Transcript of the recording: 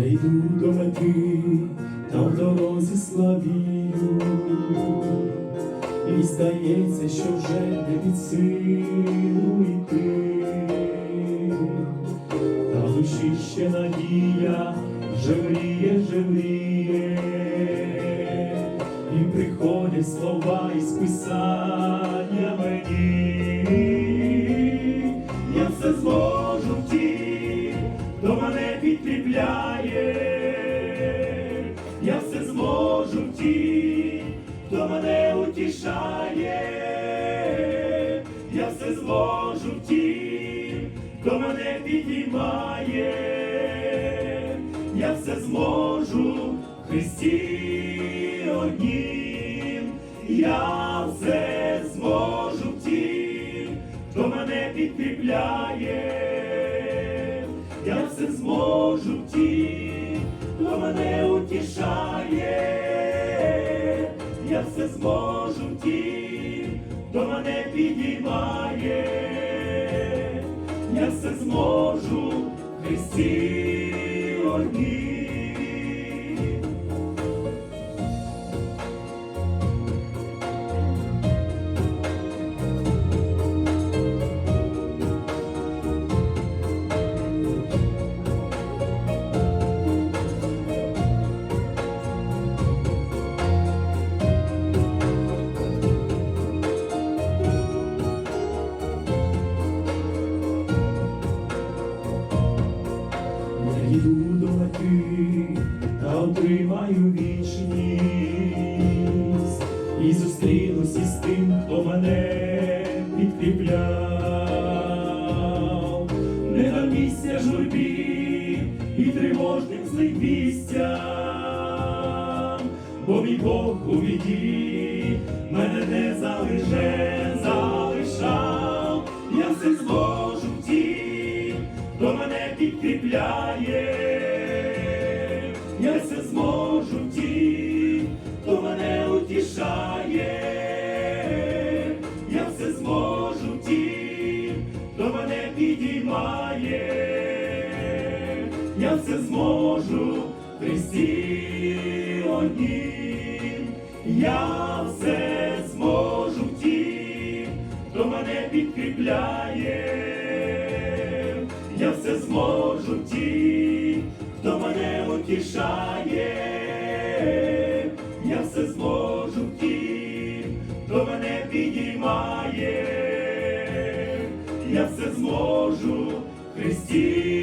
Я йду до мети та в дорозі славію, і здається, що вже не під силу йти, та душі ще надія вже мріє, і приходять слова із писання. Підкріпляє, я все зможу в ті, хто мене утішає, я все зможу в ті, хто мене підіймає, я все зможу в Христі однім, я все зможу в тім, хто мене підкріпляє, все зможу ті, хто мене утішає, я все зможу ті, хто мене підіймає, я все зможу Христі однім. До та отримаю вічність. І зустрінусь із тим, хто мене підкріпляв, не дам місця журбі і тривожним злим вістям, бо мій Бог у біді мене не залише, залишав, я все зможу в тім, хто мене підкріпляє, я все зможу в тім, хто мене утішає, я все зможу в тім, хто мене підіймає, я все зможу Христі однім, я все зможу в тім, хто мене підкріпляє, я все зможу хто мене утішає, я все зможу втім, тім, хто мене підіймає, я все зможу в Христі